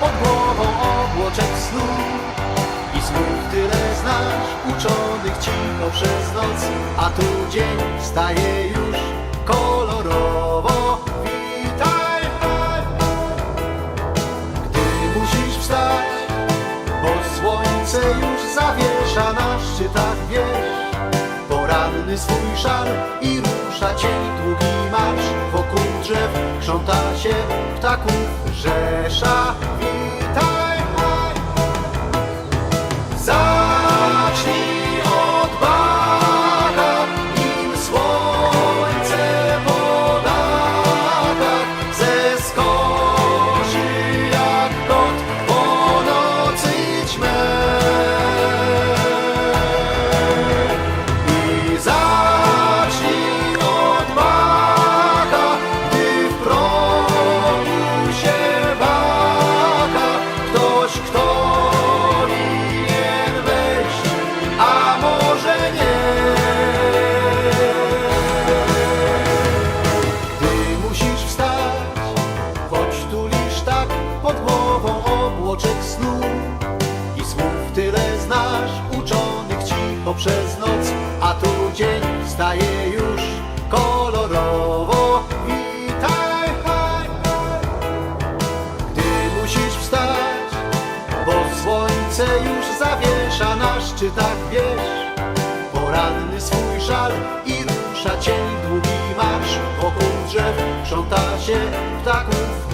pod głową obłoczek snu. I znów tyle znasz, uczonych cicho przez noc A tu dzień wstaje już kolorowo. Witaj Pan, gdy musisz wstać Bo słońce już zawiesza na szczytach wież. Poranny swój szal i rusza cień długi marsz. Wokół drzew krząta się ptaków rzesza. Pod głową obłoczek snu i słów tyle znasz, uczonych ci poprzez noc, a tu dzień staje już kolorowo. Witaj, haj, haj. Gdy musisz wstać, bo słońce już zawiesza na szczytach wież. Poranny swój żal i rusza cień długi marsz wokół drzew, krząta się ptaków